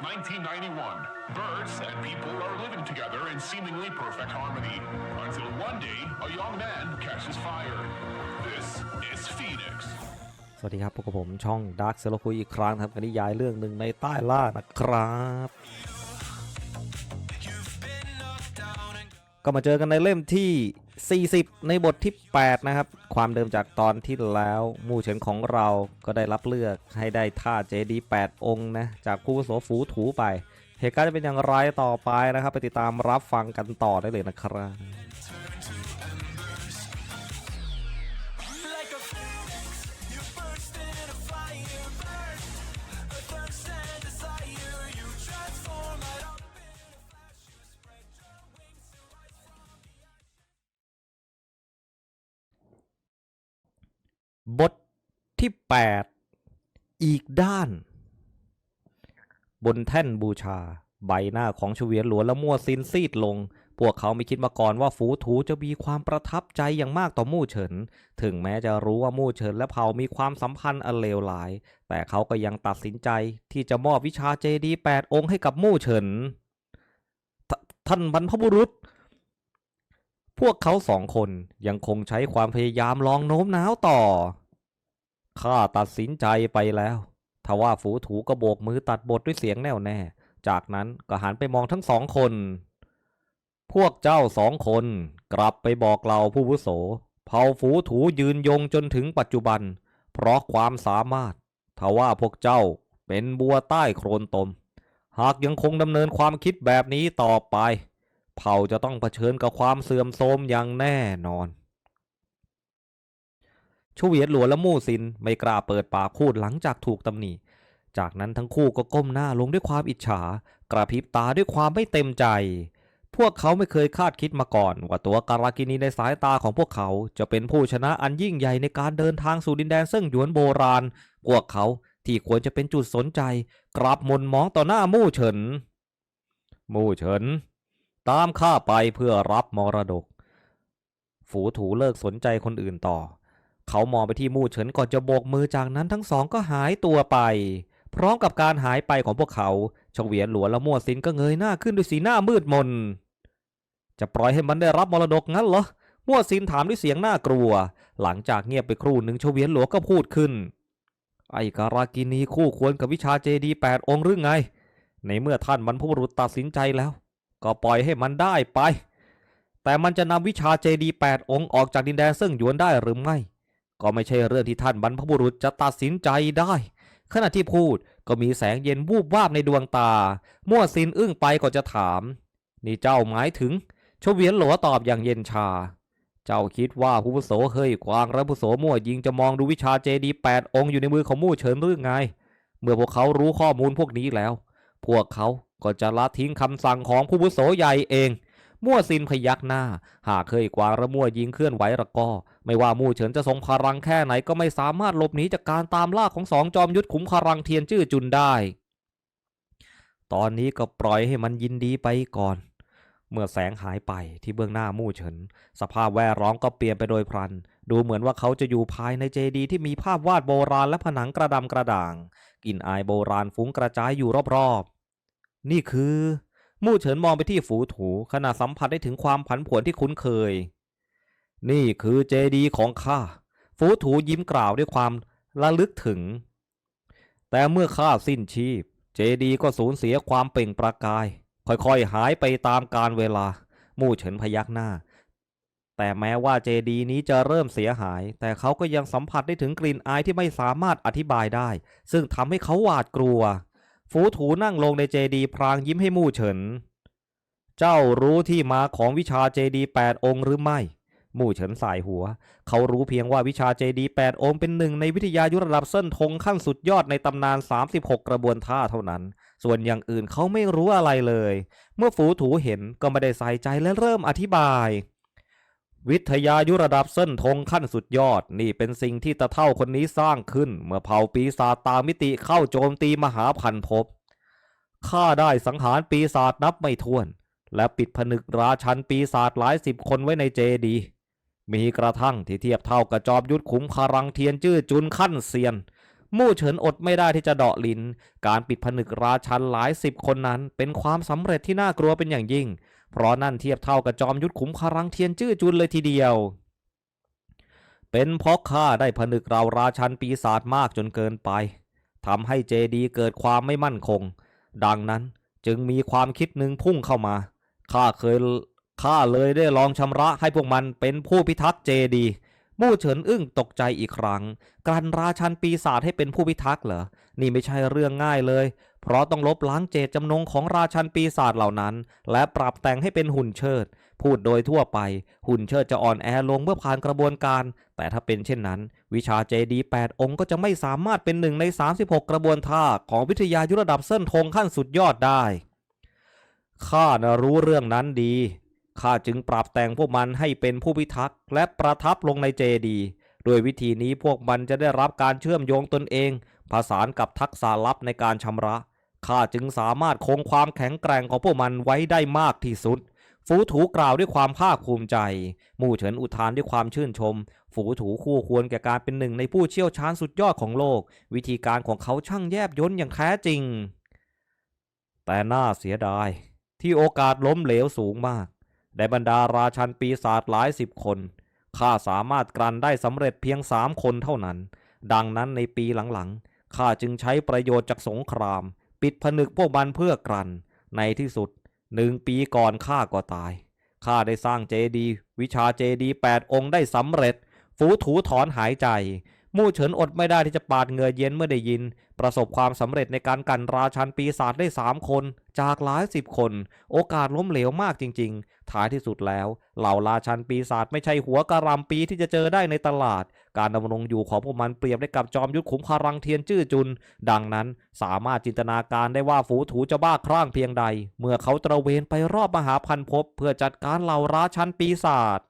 1991. Birds and people are living together in seemingly perfect harmony until one day a young man catches fire. This is Phoenix. สวัสดีครับพบกับผมช่อง Dark s e l คุยอีกครั้งครับกับนิยายเรื่องหนึ่งในใต้ล่านะครับก็มาเจอกันในเล่มที่ 40 ในบทที่ 8 นะครับ ความเดิมจากตอนที่แล้วหมู่เฉินของเราก็ได้รับเลือกให้ได้ท่าเจดี 8 องค์นะ จากผู้โสฝูถูไป เหตุการณ์จะเป็นอย่างไรต่อไปนะครับ ไปติดตามรับฟังกันต่อได้เลยนะครับ บทที่ 8 อีกด้าน บนแท่นบูชา ใบหน้าของเฉวียนหลวนและมั่วซินซีดลง พวกเขาไม่คิดมาก่อนว่าฝูถูจะมีความประทับใจอย่างมากต่อมู่เฉิน ถึงแม้จะรู้ว่ามู่เฉินและเผ่ามีความสัมพันธ์อันเลวร้าย แต่เขาก็ยังตัดสินใจที่จะมอบวิชาเจดีแปดองค์ให้กับมู่เฉินทท่านบรรพบุรุษพวกเขาสองคนยังคงใช้ความพยายามลองโน้มน้าวต่อ ข้าตัดสินใจไปแล้วทว่าฝูถูก็โบกมือตัดบทด้วยเสียงแน่วแน่ จากนั้นก็หันไปมองทั้งสองคน พวกเจ้าสองคนกลับไปบอกเราผู้วุโส เผ่าฝูถูยืนยงจนถึงปัจจุบัน เพราะความสามารถทว่าพวกเจ้าเป็นบัวใต้โครนตม หากยังคงดำเนินความคิดแบบนี้ต่อไป เผ่าจะต้องเผชิญกับความเสื่อมโทรมอย่างแน่นอน ชเวียนหลัวและมู่ซินไม่กล้าเปิดปากพูดหลังจากถูกตำหนิ จากนั้นทั้งคู่ก็ก้มหน้าลงด้วยความอิจฉา กระพริบตาด้วยความไม่เต็มใจ พวกเขาไม่เคยคาดคิดมาก่อน ว่าตัวการากินีในสายตาของพวกเขาจะเป็นผู้ชนะอันยิ่งใหญ่ในการเดินทางสู่ดินแดนเซิ่งหยวนโบราณ พวกเขาที่ควรจะเป็นจุดสนใจ กลับมนมองต่อหน้ามู่เฉิน มู่เฉิน ตามข้าไปเพื่อรับมรดก ฝูถูเลิกสนใจคนอื่นต่อ เขามองไปที่มู่เฉินก่อนจะโบกมือจากนั้นทั้งสองก็หายตัวไป พร้อมกับการหายไปของพวกเขาเฉวียนหลวและมั่วซินก็เงยหน้าขึ้นด้วยสีหน้ามืดมน จะปล่อยให้มันได้รับมรดกงั้นเหรอมั่วซินถามด้วยเสียงน่ากลัว หลังจากเงียบไปครู่หนึ่งเฉวียนหลวงก็พูดขึ้น ไอ้การากินีคู่ควรกับวิชาเจดีแปดองค์หรือไง ในเมื่อท่านบรรพบุรุษตัดสินใจแล้ว ก็ปล่อยให้มันได้ไป แต่มันจะนำวิชาเจดีแปดองค์ออกจากดินแดนซิ่งหยวนได้หรือไม่ ก็ไม่ใช่เรื่องที่ท่านบรรพบุรุษจะตัดสินใจได้ ขณะที่พูดก็มีแสงเย็นวูบวาบในดวงตา มั่วซินอึ้งไปก็จะถาม นี่เจ้าหมายถึงชเวียนหลัวตอบอย่างเย็นชา เจ้าคิดว่าผู้วุโสเฮยกวางและผู้โสมั่วยิงจะมองดูวิชาเจดีแปดองค์อยู่ในมือของมู่เฉินหรือไง เมื่อพวกเขารู้ข้อมูลพวกนี้แล้ว พวกเขาก็จะละทิ้งคำสั่งของผู้วุโสใหญ่เอง มั่วซินพยักหน้า หากเคยกวางและมั่วยิงเคลื่อนไหวละก็ ไม่ว่ามู่เฉินจะทรงพลังแค่ไหนก็ไม่สามารถหลบหนีจากการตามล่าของสองจอมยุทธขุมพลังเทียนจื้อจุนได้ ตอนนี้ก็ปล่อยให้มันยินดีไปก่อน เมื่อแสงหายไปที่เบื้องหน้ามู่เฉิน สภาพแวดล้อมก็เปลี่ยนไปโดยพลัน ดูเหมือนว่าเขาจะอยู่ภายในเจดีย์ที่มีภาพวาดโบราณและผนังกระดำกระด่างกลิ่นอายโบราณฟุ้งกระจายอยู่รอบๆ นี่คือ มู่เฉินมองไปที่ฝูถูขณะสัมผัสได้ถึงความผันผวนที่คุ้นเคย นี่คือเจดีของข้า ฝูถูยิ้มกล่าวด้วยความระลึกถึง แต่เมื่อข้าสิ้นชีพ เจดีก็สูญเสียความเปล่งประกาย ค่อยๆหายไปตามกาลเวลา มู่เฉินพยักหน้า แต่แม้ว่าเจดีนี้จะเริ่มเสียหาย แต่เขาก็ยังสัมผัสได้ถึงกลิ่นอายที่ไม่สามารถอธิบายได้ ซึ่งทำให้เขาหวาดกลัว ฝูถูนั่งลงในเจดีพรางยิ้มให้มู่เฉิน เจ้ารู้ที่มาของวิชาเจดีแปดองค์หรือไม่ มู่เฉินสายหัว เขารู้เพียงว่าวิชาเจดีแปดองค์เป็นหนึ่งในวิทยายุทธระดับเส้นทงขั้นสุดยอดในตำนาน 36 กระบวนท่าเท่านั้น ส่วนอย่างอื่นเขาไม่รู้อะไรเลย เมื่อฝูถูเห็นก็ไม่ได้ใส่ใจและเริ่มอธิบาย วิทยายุระดับเส้นทงขั้นสุดยอด นี่เป็นสิ่งที่ตะเท่าคนนี้สร้างขึ้น เมื่อเผ่าปีศาจตามิติเข้าโจมตีมหาพันภพข้าได้สังหารปีศาจนับไม่ถ้วน และปิดผนึกราชันปีศาจหลายสิบคนไว้ในเจดี มีกระทั่งที่เทียบเท่ากับจอบยุทธขุมคารังเทียนจื้อจุนขั้นเซียน มู่เฉินอดไม่ได้ที่จะเดาะลินการปิดผนึกราชันหลายสิบคนนั้น เป็นความสำเร็จที่น่ากลัวเป็นอย่างยิ่ง เพราะนั่นเทียบเท่ากับจอมยุทธขุมคารังเทียนจื้อจุนเลยทีเดียว เป็นเพราะข้าได้ผนึกเราราชันปีศาจมากจนเกินไปทำให้เจดีเกิดความไม่มั่นคง ดังนั้นจึงมีความคิดหนึ่งพุ่งเข้ามาข้าเคยข้าเลยได้ลองชำระให้พวกมันเป็นผู้พิทักษ์เจดี มู่เฉินอึ้งตกใจอีกครั้ง การราชันปีศาจให้เป็นผู้พิทักษ์เหรอ นี่ไม่ใช่เรื่องง่ายเลย เพราะต้องลบล้างเจตจำนงของราชันปีศาจเหล่านั้น และปรับแต่งให้เป็นหุ่นเชิด พูดโดยทั่วไป หุ่นเชิดจะอ่อนแอลงเมื่อผ่านกระบวนการ แต่ถ้าเป็นเช่นนั้น วิชาเจดี8องค์ก็จะไม่สามารถเป็นหนึ่งใน 36 กระบวนท่าของวิทยายุระดับเส้นธงขั้นสุดยอดได้ข้านะรู้เรื่องนั้นดี ข้าจึงปรับแต่งพวกมันให้เป็นผู้พิทักษ์และประทับลงในเจดีย์โดยวิธีนี้พวกมันจะได้รับการเชื่อมโยงตนเองผสานกับทักษะลับในการชำระข้าจึงสามารถคงความแข็งแกร่งของพวกมันไว้ได้มากที่สุด ฝูถูกล่าวด้วยความภาคภูมิใจ มู่เฉินอุทานด้วยความชื่นชม ฝูถูคู่ควรแก่การเป็นหนึ่งในผู้เชี่ยวชาญสุดยอดของโลก วิธีการของเขาช่างแยบยลอย่างแท้จริง แต่น่าเสียดาย ที่โอกาสล้มเหลวสูงมาก ในบรรดาราชันปีศาจหลายสิบคน ข้าสามารถกลั่นได้สำเร็จเพียงสามคนเท่านั้น ดังนั้นในปีหลังๆ ข้าจึงใช้ประโยชน์จากสงคราม ปิดผนึกพวกมันเพื่อกลั่น ในที่สุดหนึ่งปีก่อนข้าก็ตาย ข้าได้สร้างเจดี วิชาเจดีแปดองค์ได้สำเร็จฝูถูถอนหายใจ มู่เฉินอดไม่ได้ที่จะปาดเงื่อเย็นเมื่อได้ยิน ประสบความสำเร็จในการกันราชันปีศาจได้สามคน จากหลายสิบคน โอกาสล้มเหลวมากจริง ๆ ท้ายที่สุดแล้ว เหล่าราชันปีศาจไม่ใช่หัวกะหรำปีที่จะเจอได้ในตลาด การดำรงอยู่ของพวกมันเปรียบได้กับจอมยุทธขุมพารังเทียนจื้อจุน ดังนั้นสามารถจินตนาการได้ว่าฝูถูจะบ้าคลั่งเพียงใด เมื่อเขาตระเวนไปรอบมหาพันภพเพื่อจัดการเหล่าราชันปีศาจ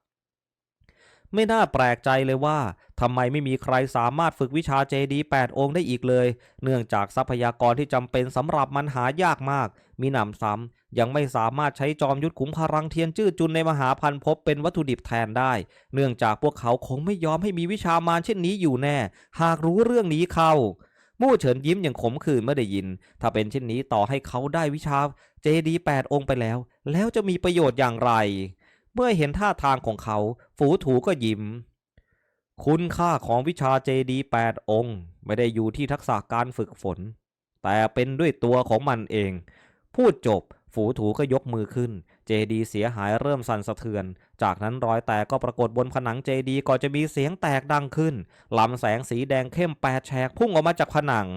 ไม่น่าแปลกใจเลยว่า ทำไมไม่มีใครสามารถฝึกวิชาเจดี8องค์ได้อีกเลย เนื่องจากทรัพยากรที่จำเป็นสำหรับมันหายากมาก มีหนำซ้ำยังไม่สามารถใช้จอมยุทธขุมพลังเทียนจื้อจุนในมหาพันภพเป็นวัตถุดิบแทนได้ เนื่องจากพวกเขาคงไม่ยอมให้มีวิชามารเช่นนี้อยู่แน่ หากรู้เรื่องนี้เข้ามู่เฉินยิ้มอย่างขมขื่นเมื่อได้ยิน ถ้าเป็นเช่นนี้ต่อให้เขาได้วิชาเจดี8องค์ไปแล้ว แล้วจะมีประโยชน์อย่างไร เมื่อเห็นท่าทางของเขา ฝูถูก็ยิ้ม คุณค่าของวิชาเจดี8องค์ ไม่ได้อยู่ที่ทักษะการฝึกฝน แต่เป็นด้วยตัวของมันเอง พูดจบ ฝูถูก็ยกมือขึ้น เจดีเสียหายเริ่มสั่นสะเทือน จากนั้นรอยแตกก็ปรากฏบนผนังเจดีก่อนจะมีเสียงแตกดังขึ้นลำแสงสีแดงเข้มแปดแฉกพุ่งออกมาจากผนัง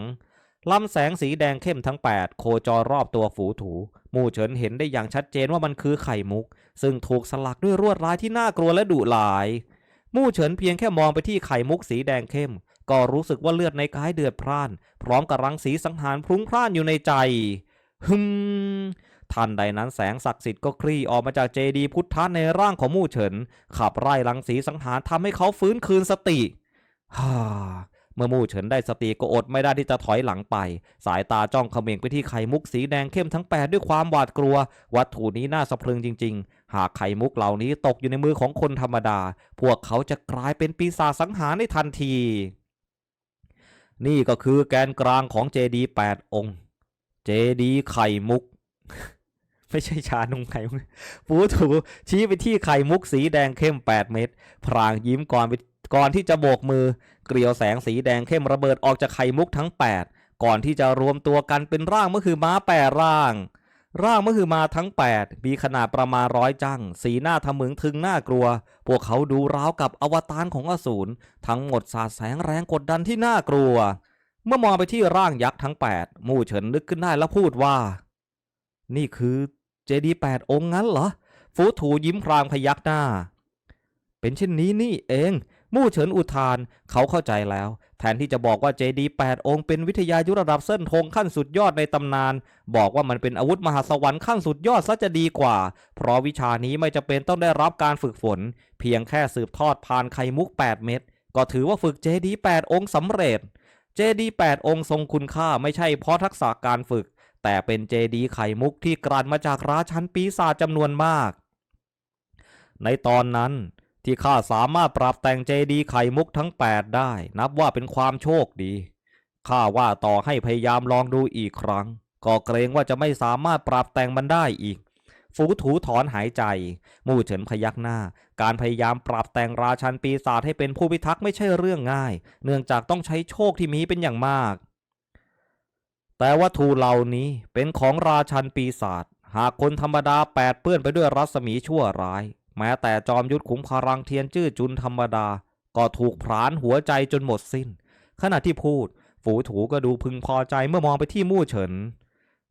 ลำแสงสีแดงเข้มทั้ง 8 โคจรรอบตัวฝูถู มู่เฉินเห็นได้อย่างชัดเจนว่ามันคือไข่มุก ซึ่งถูกสลักด้วยรวดลายที่น่ากลัวและดุหลาย มู่เฉินเพียงแค่มองไปที่ไข่มุกสีแดงเข้ม ก็รู้สึกว่าเลือดในกายเดือดพร่าน พร้อมกับรังสีสังหารพรุ้งพร่านอยู่ในใจฮึมทันใดนั้นแสงศักดิ์สิทธิ์ก็คลี่ออกมาจากเจดีพุทธะในร่างของมู่เฉิน ขับไล่รังสีสังหารทำให้เขาฟื้นคืนสติฮ่าเมื่อมู่เฉินได้สติก็อดไม่ได้ที่จะถอยหลังไป สายตาจ้องเขม่งไปที่ไข่มุกสีแดงเข้มทั้งแปดด้วยความหวาดกลัว วัตถุนี้น่าสะพรึงจริง หากไข่มุกเหล่านี้ตกอยู่ในมือของคนธรรมดา พวกเขาจะกลายเป็นปีศาจสังหารในทันที นี่ก็คือแกนกลางของเจดีแปดองค์ เจดีไข่มุก ไม่ใช่ชานมไข่มุกปูถูชี้ไปที่ไข่มุกสีแดงเข้ม 8 เม็ด พรางยิ้มก่อนไปก่อนที่จะโบกมือ เกลียวแสงสีแดงเข้มระเบิดออกจากไข่มุกทั้ง 8 ก่อนที่จะรวมตัวกันเป็นร่างมะคือม้าแปดร่าง ร่างมะคือมาทั้ง 8 มีขนาดประมาณร้อยจัง สีหน้าทะมึงทึงน่ากลัว พวกเขาดูราวกับอวตารของอสูร ทั้งหมดสาดแสงแรงกดดันที่น่ากลัว เมื่อมองไปที่ร่างยักษ์ทั้ง 8 มู่เฉินนึกขึ้นได้แล้วพูดว่า นี่คือเจดีย์แปดองค์งั้นเหรอ ฟูถูยิ้มพรางพยักหน้า เป็นเช่นนี้นี่เอง มู่เฉินอุทาน เขาเข้าใจแล้ว แทนที่จะบอกว่าเจดีย์แปดองค์เป็นวิทยายุทธระดับเส้นธงขั้นสุดยอดในตำนาน บอกว่ามันเป็นอาวุธมหาสวรรค์ขั้นสุดยอดซะจะดีกว่า เพราะวิชานี้ไม่จะเป็นต้องได้รับการฝึกฝน เพียงแค่สืบทอดผ่านไข่มุก 8 เม็ดก็ถือว่าฝึกเจดีย์แปดองค์สำเร็จ เจดีย์แปดองค์ทรงคุณค่าไม่ใช่เพราะทักษะการฝึก แต่เป็นเจดีย์ไข่มุกที่กลั่นมาจากราชันปีศาจจำนวนมาก ในตอนนั้น ที่ข้าสามารถปรับแต่งเจดีย์ไข่มุกทั้ง 8 ได้ นับว่าเป็นความโชคดี ข้าว่าต่อให้พยายามลองดูอีกครั้ง ก็เกรงว่าจะไม่สามารถปรับแต่งมันได้อีก ฟูถูถอนหายใจ มู่เฉินพยักหน้า การพยายามปรับแต่งราชันปีศาจให้เป็นผู้พิทักษ์ไม่ใช่เรื่องง่าย เนื่องจากต้องใช้โชคที่มีเป็นอย่างมาก แต่วัตถุเหล่านี้เป็นของราชันปีศาจหากคนธรรมดาแปดเปื้อนไปด้วยรัศมีชั่วร้าย แม้แต่จอมยุทธขุมพลังเทียนจื้อจุนธรรมดา ก็ถูกพรานหัวใจจนหมดสิ้น ขณะที่พูด ฝูถูก็ดูพึงพอใจเมื่อมองไปที่มู่เฉิน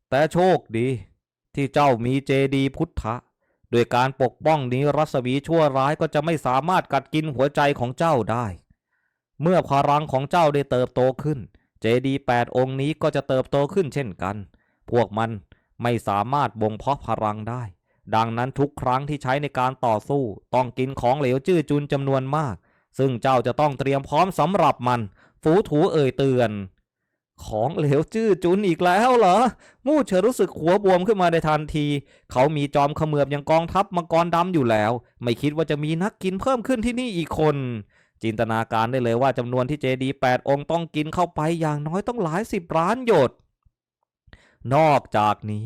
แต่โชคดี ที่เจ้ามีเจดีพุทธะโดยการปกป้องนี้รัศมีชั่วร้ายก็จะไม่สามารถกัดกินหัวใจของเจ้าได้ เมื่อพลังของเจ้าได้เติบโตขึ้น เจดีแปดองค์นี้ก็จะเติบโตขึ้นเช่นกัน พวกมันไม่สามารถบ่งเพาะพลังได้ ดังนั้นทุกครั้งที่ใช้ในการต่อสู้ ต้องกินของเหลวจื้อจุนจำนวนมาก ซึ่งเจ้าจะต้องเตรียมพร้อมสำหรับมัน ฝูถูเอ่ยเตือน ของเหลวจื้อจุนอีกแล้วเหรอ มู่เฉินรู้สึกหัวบวมขึ้นมาในทันที เขามีจอมเขมือบอย่างกองทัพมังกรดำอยู่แล้ว ไม่คิดว่าจะมีนักกินเพิ่มขึ้นที่นี่อีกคน จินตนาการได้เลยว่าจำนวนที่เจดีแปดองค์ต้องกินเข้าไปอย่างน้อยต้องหลายสิบล้านหยด นอกจากนี้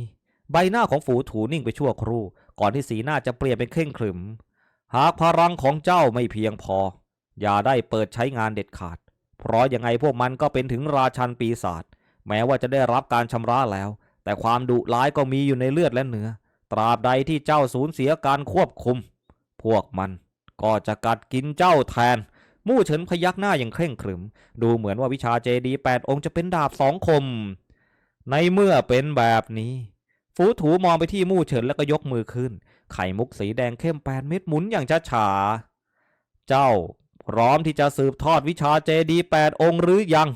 ใบหน้าของฝูถูนิ่งไปชั่วครู่ ก่อนที่สีหน้าจะเปลี่ยนเป็นเคร่งขรึม หากพลังของเจ้าไม่เพียงพอ อย่าได้เปิดใช้งานเด็ดขาด เพราะยังไงพวกมันก็เป็นถึงราชันปีศาจแม้ว่าจะได้รับการชำระแล้ว แต่ความดุร้ายก็มีอยู่ในเลือดและเนื้อ ตราบใดที่เจ้าสูญเสียการควบคุม พวกมันก็จะกัดกินเจ้าแทน มู่เฉินพยักหน้าอย่างเคร่งขรึม ดูเหมือนว่าวิชาเจดีแปดองค์จะเป็นดาบสองคม ในเมื่อเป็นแบบนี้ ฟูถูมองไปที่มู่เฉินแล้วก็ยกมือขึ้น ไข่มุกสีแดงเข้มแปดเม็ดหมุนอย่างช้าๆ เจ้าพร้อมที่จะสืบทอดวิชาเจดีแปดองค์หรือยัง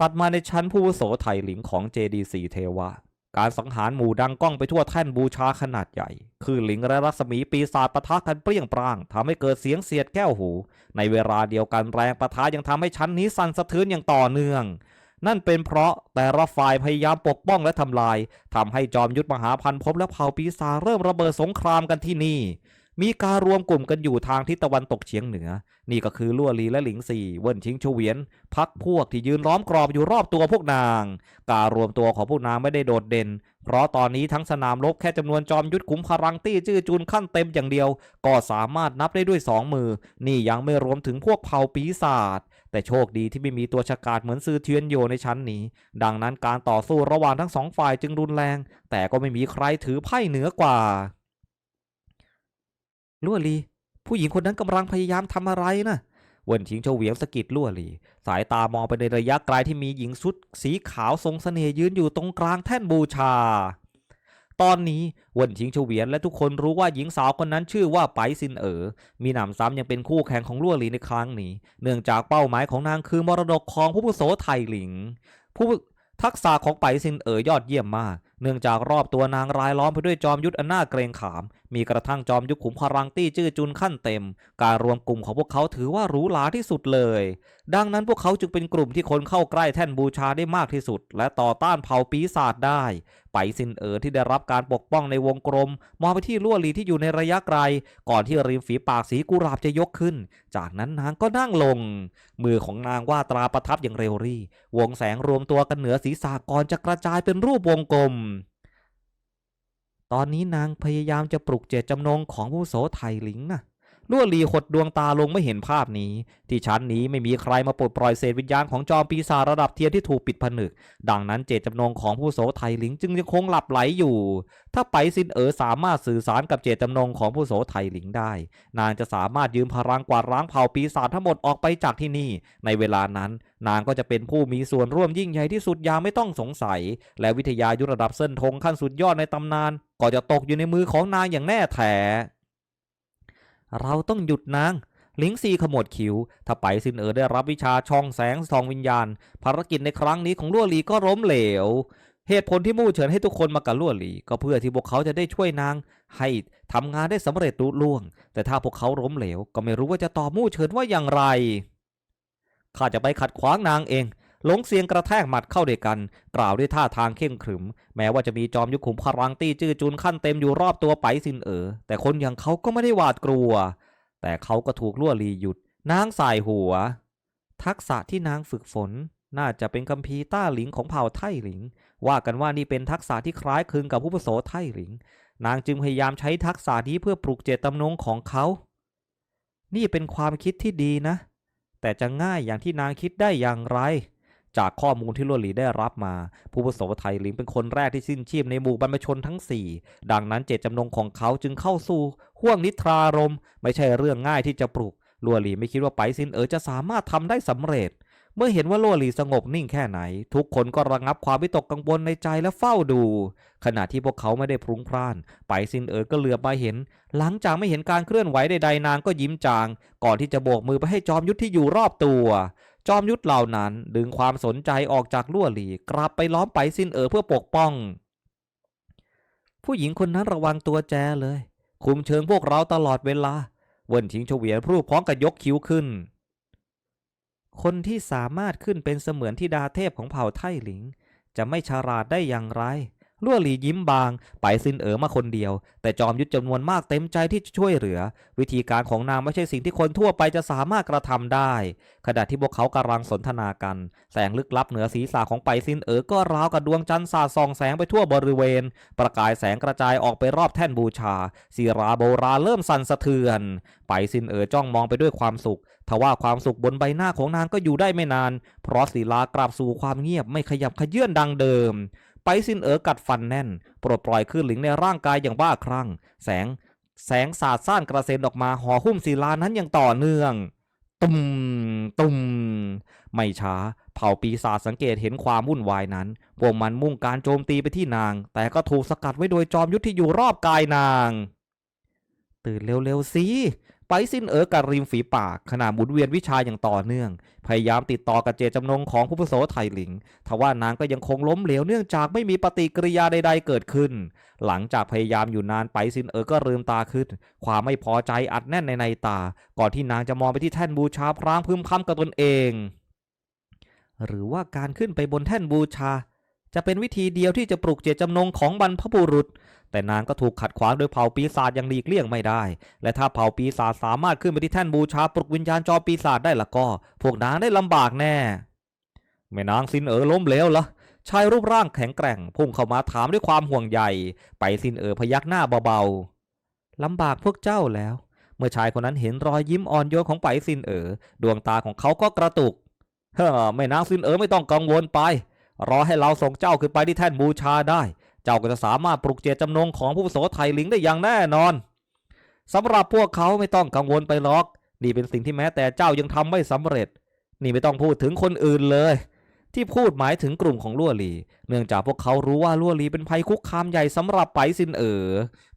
ตัดมาในชั้นผู้โสไทยหลิงของเจดีสีเทวะ การสังหารหมู่ดังก้องไปทั่วแท่นบูชาขนาดใหญ่ คือหลิงและรัศมีปีศาจปะทะกันเปรี้ยงปร้างทำให้เกิดเสียงเสียดแก้วหู ในเวลาเดียวกันแรงปะทะยังทำให้ชั้นนี้สั่นสะเทือนอย่างต่อเนื่อง นั่นเป็นเพราะแต่ละฝ่ายพยายามปกป้องและทำลายทำให้จอมยุทธมหาพันพบและเผ่าปีศาจเริ่มระเบิดสงครามกันที่นี่ มีการรวมกลุ่มกันอยู่ทางทิศตะวันตกเฉียงเหนือ นี่ก็คือลั่วลีและหลิงสี่เวินชิงเฉวียน พักพวกที่ยืนล้อมกรอบอยู่รอบตัวพวกนาง การรวมตัวของพวกนางไม่ได้โดดเด่น เพราะตอนนี้ทั้งสนามรบแค่จำนวนจอมยุทธขุมพลังตี้จื้อจูนขั้นเต็มอย่างเดียว ก็สามารถนับได้ด้วยสองมือ นี่ยังไม่รวมถึงพวกเผ่าปีศาจ แต่โชคดีที่ไม่มีตัวฉกาจเหมือนซือเทียนโยในชั้นนี้ ดังนั้นการต่อสู้ระหว่างทั้งสองฝ่ายจึงรุนแรง แต่ก็ไม่มีใครถือไพ่เหนือกว่าลั่วลี ผู้หญิงคนนั้นกำลังพยายามทำอะไรนะเวินชิงเฉวียงสะกิดลั่วลี สายตามองไปในระยะไกลที่มีหญิงชุดสีขาวทรงเสน่ห์ยืนอยู่ตรงกลางแท่นบูชา ตอนนี้เวินชิงเฉวียนและทุกคนรู้ว่าหญิงสาวคนนั้นชื่อว่าไปซินเอ๋อ มีหนำซ้ำยังเป็นคู่แข่งของลั่วลีในครั้งนี้ เนื่องจากเป้าหมายของนางคือมรดกของผู้ผู้โสไทยหลิง ผู้ทักษะของไปซินเอ๋อยอดเยี่ยมมาก เนื่องจากรอบตัวนางรายล้อมไปด้วยจอมยุทธอันน่าเกรงขาม มีกระทั่งจอมยุทธขุมพลังตี้จื้อจุนขั้นเต็ม การรวมกลุ่มของพวกเขาถือว่าหรูหราที่สุดเลย ดังนั้นพวกเขาจึงเป็นกลุ่มที่คนเข้าใกล้แท่นบูชาได้มากที่สุด และต่อต้านเผ่าปีศาจได้ ไปซินเอ๋อที่ได้รับการปกป้องในวงกลม มองไปที่ลั่วลีที่อยู่ในระยะไกล ก่อนที่ริมฝีปากสีกุหลาบจะยกขึ้น จากนั้นนางก็นั่งลง มือของนางว่าตราประทับอย่างเร็วรี่ วงแสงรวมตัวกันเหนือศีรษะก่อนจะกระจายเป็นรูปวงกลม ตอนนี้นางพยายามจะปลุกเจตจำนงของผู้โสไทยหลิงนะ ลั่วลีหดดวงตาลงไม่เห็นภาพนี้ ที่ชั้นนี้ไม่มีใครมาปลดปล่อยเศษวิญญาณของจอมปีศาจระดับเทียนที่ถูกปิดผนึก ดังนั้นเจตจำนงของผู้โสไทยหลิงจึงยังคงหลับไหลอยู่ ถ้าไปซินเอ๋อสามารถสื่อสารกับเจตจำนงของผู้โสไทยหลิงได้ นางจะสามารถยืมพลังกวาดล้างเผ่าปีศาจทั้งหมดออกไปจากที่นี่ ในเวลานั้น นางก็จะเป็นผู้มีส่วนร่วมยิ่งใหญ่ที่สุดอย่างไม่ต้องสงสัย และวิทยายุระดับเส้นธงขั้นสุดยอดในตำนาน ก็จะตกอยู่ในมือของนางอย่างแน่แท้ เราต้องหยุดนางลิงซีขมวดคิ้ว ถ้าไปซินเอ๋อได้รับวิชาช่องแสงทองวิญญาณ ภารกิจในครั้งนี้ของลั่วหลีก็ล้มเหลว เหตุผลที่มู่เฉินให้ทุกคนมากับลั่วหลี ก็เพื่อที่พวกเขาจะได้ช่วยนาง ให้ทำงานได้สำเร็จลุล่วง แต่ถ้าพวกเขาล้มเหลว ก็ไม่รู้ว่าจะตอบมู่เฉินว่าอย่างไร ข้าจะไปขัดขวางนางเอง หลงเสียงกระแทกหมัดเข้าด้วยกัน กล่าวด้วยท่าทางเข้มขรึม แม้ว่าจะมีจอมยุคขุมพลังตี้จื้อจุนขั้นเต็มอยู่รอบตัวไปซินเอ๋อแต่คนอย่างเขาก็ไม่ได้หวาดกลัว แต่เขาก็ถูกลั่วลีหยุด นางสายหัว ทักษะที่นางฝึกฝน น่าจะเป็นคัมภีร์ต้าหลิงของเผ่าไทหลิง ว่ากันว่านี่เป็นทักษะที่คล้ายคลึงกับผู้ปโสไทหลิง นางจึงพยายามใช้ทักษะนี้เพื่อปลุกเจตจำนงของเขานี่เป็นความคิดที่ดีนะ แต่จะง่ายอย่างที่นางคิดได้อย่างไร จากข้อมูลที่ลัวหลีได้รับมา ผู้ปโสไทยหลิงเป็นคนแรกที่สิ้นชีพในหมู่บรรพชนทั้ง 4 ดังนั้นเจตจำนงของเขาจึงเข้าสู่ห่วงนิทรารมไม่ใช่เรื่องง่ายที่จะปลุกลัวหลีไม่คิดว่าไปซินเอ๋อจะสามารถทำได้สำเร็จ เมื่อเห็นว่าลัวหลีสงบนิ่งแค่ไหน ทุกคนก็ระงับความวิตกกังวลในใจและเฝ้าดู ขณะที่พวกเขาไม่ได้พรุงพร่าน ไปซินเอ๋อก็เหลือบมาเห็น หลังจากไม่เห็นการเคลื่อนไหวใดๆนางก็ยิ้มจาง ก่อนที่จะโบกมือไปให้จอมยุทธที่อยู่รอบตัว จอมยุทธเหล่านั้นดึงความสนใจออกจากลั่วหลีกลับไปล้อมไปซินเอ๋อเพื่อปกป้อง ผู้หญิงคนนั้นระวังตัวแจเลย คุมเชิงพวกเราตลอดเวลาเวินทิงเฉวียนพูดพร้อมกับยกคิ้วขึ้น คนที่สามารถขึ้นเป็นเสมือนที่ดาเทพของเผ่าไทหลิง จะไม่ฉลาดได้อย่างไร ลั่วหลียิ้มบาง ไปซินเอ๋อมาคนเดียว แต่จอมยุทธจำนวนมากเต็มใจที่จะช่วยเหลือ วิธีการของนางไม่ใช่สิ่งที่คนทั่วไปจะสามารถกระทำได้ ขณะที่พวกเขากำลังสนทนากัน แสงลึกลับเหนือศีรษะของไปซินเอ๋อก็ราวกับดวงจันทร์สาดส่องแสงไปทั่วบริเวณ ประกายแสงกระจายออกไปรอบแท่นบูชาศิราโบราเริ่มสั่นสะเทือน ไปซินเอ๋อจ้องมองไปด้วยความสุขทว่าความสุขบนใบหน้าของนางก็อยู่ได้ไม่นาน เพราะศิลากลับสู่ความเงียบไม่ขยับขยื่นดังเดิม ไปซินเอ๋อกัดฟันแน่น ปลดปล่อยคลื่นหลิงในร่างกายอย่างบ้าคลั่ง แสง แสงสาดซ่านกระเซ็นออกมาห่อหุ้มศิลานั้นอย่างต่อเนื่อง ตุมตุมไม่ช้า เผ่าปีศาจสังเกตเห็นความวุ่นวายนั้น พวกมันมุ่งการโจมตีไปที่นาง แต่ก็ถูกสกัดไว้โดยจอมยุทธที่อยู่รอบกายนาง ตื่นเร็วๆสิ ไปสิ้นเอ๋อกับริมฝีปากขณะหมุนเวียนวิชาอย่างต่อเนื่อง พยายามติดต่อกับเจตจำนงของผู้ปโสไทยหลิงทว่านางก็ยังคงล้มเหลวเนื่องจากไม่มีปฏิกิริยาใด ๆ เกิดขึ้น หลังจากพยายามอยู่นานไปซินเอ๋อก็ลืมตาขึ้น ความไม่พอใจอัดแน่นในในตา ก่อนที่นางจะมองไปที่แท่นบูชาพรางพึมพำกับตนเอง หรือว่าการขึ้นไปบนแท่นบูชา จะเป็นวิธีเดียวที่จะปลุกเจตจำนงของบรรพบุรุษ แต่นางก็ถูกขัดขวางโดยเผ่าปีศาจอย่างหลีกเลี่ยงไม่ได้ และถ้าเผ่าปีศาจสามารถขึ้นไปที่แท่นบูชาปลุกวิญญาณจอปีศาจได้ละก็ พวกนางได้ลำบากแน่แม่นางซินเอ๋อล้มเหลวเหรอชายรูปร่างแข็งแกร่ง พุ่งเข้ามาถามด้วยความห่วงใยไปซินเอ๋อพยักหน้าเบาๆลำบากพวกเจ้าแล้ว เมื่อชายคนนั้นเห็นรอยยิ้มอ่อนโยนของไปซินเอ๋อดวงตาของเขาก็กระตุกเฮ้อแม่นางซินเอ๋อไม่ต้องกังวลไป รอให้เราส่งเจ้าขึ้นไปที่แท่นบูชาได้ เจ้าก็จะสามารถปลุกเจตจำนงของผู้โสไทยลิงได้อย่างแน่นอนสำหรับพวกเขาไม่ต้องกังวลไปหรอก นี่เป็นสิ่งที่แม้แต่เจ้ายังทำไม่สำเร็จ นี่ไม่ต้องพูดถึงคนอื่นเลย ที่พูดหมายถึงกลุ่มของลั่วลี เนื่องจากพวกเขารู้ว่าลั่วลีเป็นภัยคุกคามใหญ่สำหรับไปซินเอ๋อ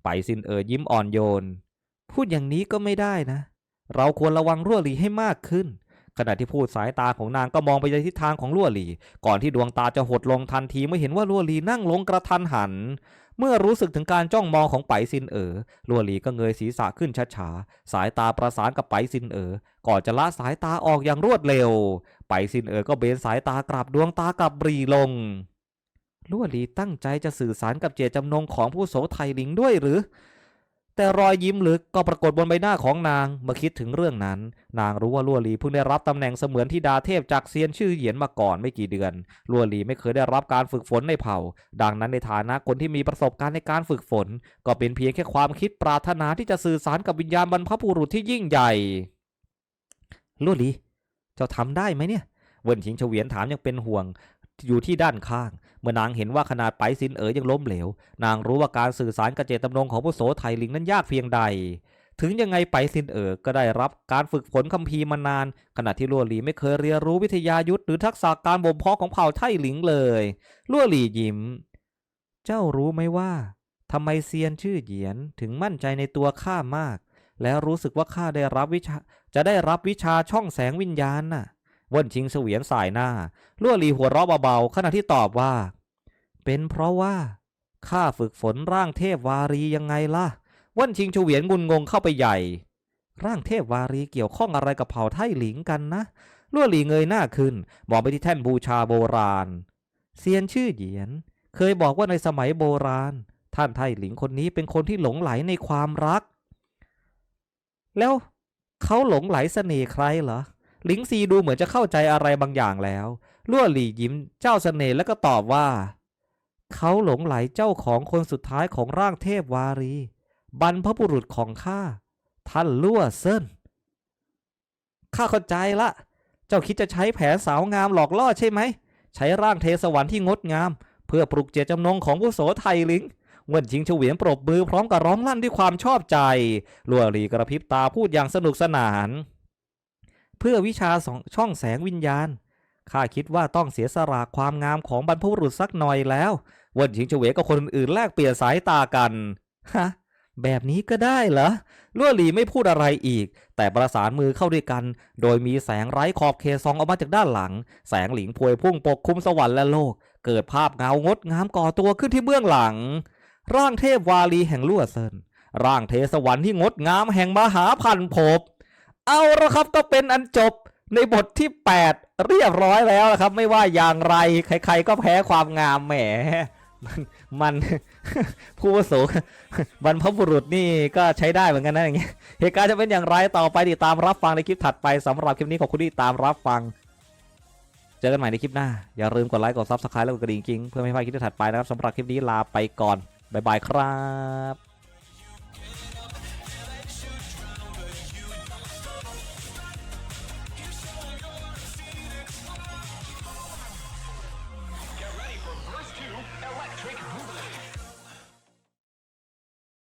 ไปซินเอ๋อยิ้มอ่อนโยน พูดอย่างนี้ก็ไม่ได้นะ เราควรระวังลั่วลีให้มากขึ้น ขณะที่พูดสายตาของนางก็มองไปในทิศทางของลั่วหลี ก่อนที่ดวงตาจะหดลงทันทีเมื่อเห็นว่าลั่วหลีนั่งลงกระทันหัน เมื่อรู้สึกถึงการจ้องมองของไปซินเอ๋อลั่วหลีก็เงยศีรษะขึ้นช้าๆ สายตาประสานกับไปซินเอ๋อก่อนจะละสายตาออกอย่างรวดเร็ว ไปซินเอ๋อก็เบนสายตากลับดวงตากลับรีลงลั่วหลีตั้งใจจะสื่อสารกับเจตจำนงของผู้โสไทยลิงด้วยหรือ แต่รอยยิ้มลึกก็ปรากฏบนใบหน้าของนางเมื่อคิดถึงเรื่องนั้น นางรู้ว่าลัวลีเพิ่งได้รับตำแหน่งเสมือนธิดาเทพจากเซียนชื่อเหยียนมาก่อนไม่กี่เดือนลัวลีไม่เคยได้รับการฝึกฝนในเผ่า ดังนั้นในฐานะคนที่มีประสบการณ์ในการฝึกฝน ก็เป็นเพียงแค่ความคิดปรารถนาที่จะสื่อสารกับวิญญาณบรรพบุรุษที่ยิ่งใหญ่ลัวลีเจ้าทำได้ไหมเนี่ยเวินชิงเฉวียนถามยังเป็นห่วง อยู่ที่ด้านข้าง เมื่อนางเห็นว่าขนาดไปซินเอ๋อยังล้มเหลว นางรู้ว่าการสื่อสารกับเจตจำนงของผู้โสไทยลิงนั้นยากเพียงใด ถึงยังไงไปซินเอ๋อก็ได้รับการฝึกฝนคัมภีร์มานาน ขณะที่ลัวหลีไม่เคยเรียนรู้วิทยายุทธหรือทักษะการบ่มเพาะของเผ่าไทหลิงเลยลัวหลียิ้ม เจ้ารู้ไหมว่าทำไมเซียนชื่อเหยียนถึงมั่นใจในตัวข้ามาก แล้วรู้สึกว่าข้าได้รับวิชาจะได้รับวิชาช่องแสงวิญญาณน่ะ ว่นชิงเสวียนสายหน้าลั่วหลีหัวเราะเบาๆขณะที่ตอบว่า เป็นเพราะว่าข้าฝึกฝนร่างเทพวารียังไงล่ะว่นชิงเฉวียนงุนงงเข้าไปใหญ่ ร่างเทพวารีเกี่ยวข้องอะไรกับเผ่าไทหลิงกันนะลั่วหลีเงยหน้าขึ้นมองไปที่แท่นบูชาโบราณเซียนชื่อเหยียน เคยบอกว่าในสมัยโบราณ ท่านไทหลิงคนนี้เป็นคนที่หลงไหลในความรัก แล้วเขาหลงไหลเสน่ห์ใครเหรอ หลิงซีดูเหมือนจะเข้าใจอะไรบางอย่างแล้วลั่วหลี่ยิ้มเจ้าเสน่ห์แล้วก็ตอบว่า เขาหลงไหลเจ้าของคนสุดท้ายของร่างเทพวารี บรรพบุรุษของข้าท่านลั่วเซินข้าเข้าใจละ เจ้าคิดจะใช้แผนสาวงามหลอกล่อใช่ไหม ใช้ร่างเทสวรรค์ที่งดงาม เพื่อปลุกเจตจำนงของผู้โสไทยลิงเว่นชิงเฉวียนปรบมือพร้อมกับร้องลั่นด้วยความชอบใจ ลัวหลีกระพริบตาพูดอย่างสนุกสนาน เพื่อวิชาสองช่องแสงวิญญาณ ข้าคิดว่าต้องเสียสละความงามของบรรพบุรุษสักหน่อยแล้วว่นชิงเฉวยกับคนอื่นแลกเปลี่ยนสายตากัน ฮะ แบบนี้ก็ได้เหรอลั่วหลีไม่พูดอะไรอีก แต่ประสานมือเข้าด้วยกัน โดยมีแสงไร้ขอบเขตส่องออกมาจากด้านหลัง แสงหลิงพวยพุ่งปกคลุมสวรรค์และโลก เกิดภาพเงางดงามก่อตัวขึ้นที่เบื้องหลัง ร่างเทพวาลีแห่งลั่วเซินร่างเทสวรรค์ที่งดงามแห่งมหาพันภพ เอาละครับก็เป็นอันจบในบทที่ 8 เรียบร้อยแล้วนะครับ ไม่ว่าอย่างไรใคร ๆ ก็แพ้ความงามแหม มันมันผู้อาวุโสบรรพบุรุษนี่ก็ใช้ได้เหมือนกันนะอย่างเงี้ยเหตุการณ์จะเป็นอย่างไรต่อไปติดตามรับฟังในคลิปถัดไปสำหรับคลิปนี้ขอบคุณที่ติดตามรับฟัง เจอกันใหม่ในคลิปหน้า อย่าลืมกดไลค์กดซับสไครต์แล้วกดกระดิ่งกิ๊งเพื่อไม่พลาดคลิปถัดไปนะครับสำหรับคลิปนี้ลาไปก่อนบ๊ายบายครับ